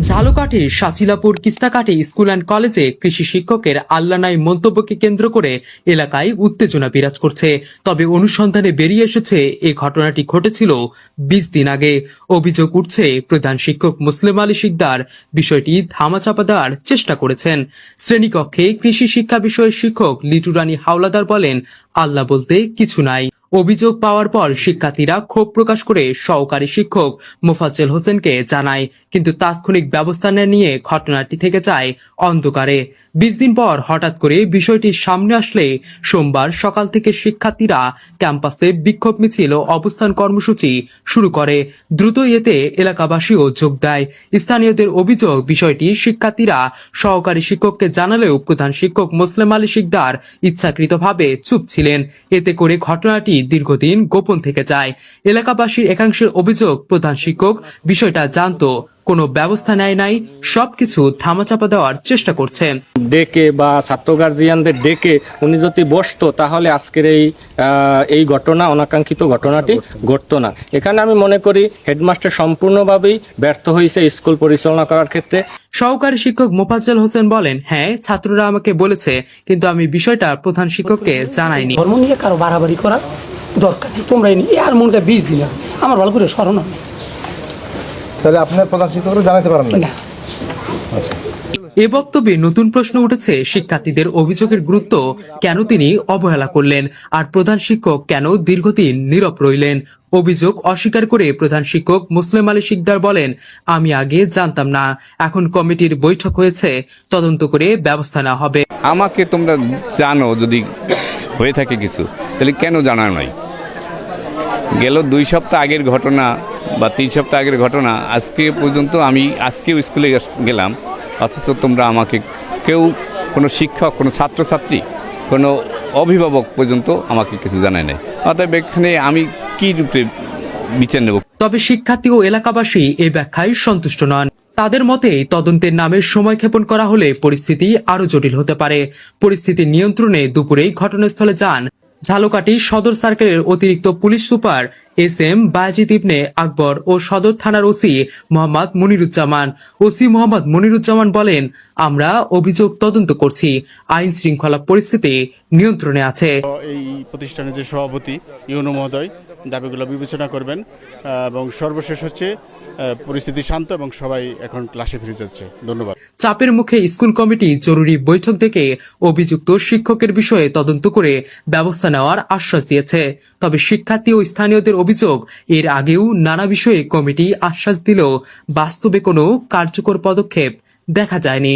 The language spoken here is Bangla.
ঝালকাঠির সাচিলাপুর কিস্তাকাঠি স্কুল অ্যান্ড কলেজে কৃষি শিক্ষকের আল্লানাই মন্তব্যকে কেন্দ্র করে এলাকায় উত্তেজনা বিরাজ করছে। তবে অনুসন্ধানে বেরিয়ে এসেছে এই ঘটনাটি ঘটেছিল বিশ দিন আগে। অভিযোগ উঠছে, প্রধান শিক্ষক মুসলিম আলী শিকদার বিষয়টি ধামাচাপা দেওয়ার চেষ্টা করেছেন। শ্রেণীকক্ষে কৃষি শিক্ষা বিষয়ের শিক্ষক লিটু রানী হাওলাদার বলেন, আল্লাহ বলতে কিছু নাই। অভিযোগ পাওয়ার পর শিক্ষার্থীরা ক্ষোভ প্রকাশ করে সহকারী শিক্ষক মোফাজ্জেল হোসেনকে জানায়, কিন্তু তাৎক্ষণিক ব্যবস্থা না নিয়ে ঘটনাটি থেকে যায় অন্ধকারে। বিশ দিন পর হঠাৎ করে বিষয়টি সামনে আসলে সোমবার সকাল থেকে শিক্ষার্থীরা ক্যাম্পাসে বিক্ষোভ মিছিল ও অবস্থান কর্মসূচি শুরু করে। দ্রুত এতে এলাকাবাসীও যোগ দেয়। স্থানীয়দের অভিযোগ, বিষয়টি শিক্ষার্থীরা সহকারী শিক্ষককে জানালেও প্রধান শিক্ষক মুসলিম আলী শিকদার ইচ্ছাকৃতভাবে চুপ ছিলেন। এতে করে ঘটনাটি দীর্ঘদিন গোপন থেকে যায়। এলাকাবাসীর একাংশের অভিযোগ প্রধান শিক্ষক বিষয়টা জানতো। কোনো ব্যবস্থা নেয় নাই সবকিছু ধামাচাপা দেওয়ার চেষ্টা করছে। ডেকে বা ছাত্র গার্জিয়ানদের ডেকে উনি যদি বসতো তাহলে আজকের এই এই ঘটনা অনাকাঙ্ক্ষিত ঘটনাটি ঘটতো না। এখানে আমি মনে করি হেডমাস্টার সম্পূর্ণভাবেই ব্যর্থ হয়েছে স্কুল পরিচালনা করার ক্ষেত্রে। সহকারী শিক্ষক মোফাজ্জল হোসেন বলেন হ্যাঁ ছাত্ররা আমাকে বলেছে কিন্তু আমি বিষয়টা প্রধান শিক্ষককে জানাইনি। ধর্ম নিয়ে কারও বাড়াবাড়ি করার দরকার নেই তোমরা আর মনটা বিষ দিলাম আমার ভালো করে স্মরণ নেই। তাহলে আপনার প্রধান শিক্ষকরা জানাতে পারেন না। না এ বক্তব্যে নতুন প্রশ্ন উঠেছে শিক্ষার্থীদের অভিযোগের গুরুত্ব কেন তিনি অবহেলা করলেন আর প্রধান শিক্ষক কেন দীর্ঘদিন নীরব রইলেন? অভিযোগ অস্বীকার করে প্রধান শিক্ষক মুসলিম আলী শিকদার বলেন আমি আগে জানতাম না এখন কমিটির বৈঠক হয়েছে তদন্ত করে ব্যবস্থা নেওয়া হবে। আমাকে তোমরা জানো যদি হয়ে থাকে কিছু। তাহলে কেন জানা নয় গেল দুই সপ্তাহ আগের ঘটনা বা তিন সপ্তাহ আগের ঘটনা, আজকে পর্যন্ত আমি আজকেও স্কুলে গেলাম। অথচ তোমরা আমাকে কেউ কোনো শিক্ষক, কোনো ছাত্রছাত্রী, কোনো অভিভাবক পর্যন্ত আমাকে কিছু জানায় নাই। অতএব এখানে আমি কী রূপে বিচার নেব? তবে শিক্ষার্থী ও এলাকাবাসী এই ব্যাখ্যায় সন্তুষ্ট নন। তাদের মতে তদন্তের নামে সময় ক্ষেপণ করা হলে পরিস্থিতি আরও জটিল হতে পারে। পরিস্থিতি নিয়ন্ত্রণে দুপুরেই ঘটনাস্থলে যান ঝালকাঠি সদর সার্কেলের অতিরিক্ত police super S M Bayazid Ibne Akbar ও সদর থানার ওসি মোহাম্মদ মনিরুজ্জামান। ওসি মোহাম্মদ মনিরুজ্জামান বলেন, আমরা অভিযোগ তদন্ত করছি। আইন শৃঙ্খলা পরিস্থিতি নিয়ন্ত্রণে আছে। এই প্রতিষ্ঠানের যে সভাপতি ইউনো মহোদয়, দাবিগুলো বিবেচনা করবেন এবং সর্বশেষ হচ্ছে পরিস্থিতি শান্ত এবং সবাই এখন ক্লাসে ফিরে যাচ্ছে। ধন্যবাদ। চাপের মুখে স্কুল কমিটি জরুরি বৈঠক থেকে অভিযুক্ত শিক্ষকের বিষয়ে তদন্ত করে ব্যবস্থা নেওয়ার আশ্বাস দিয়েছে। তবে শিক্ষার্থী ও স্থানীয়দের অভিযোগ, এর আগেও নানা বিষয়ে কমিটি আশ্বাস দিলেও বাস্তবে কোনো কার্যকর পদক্ষেপ দেখা যায়নি।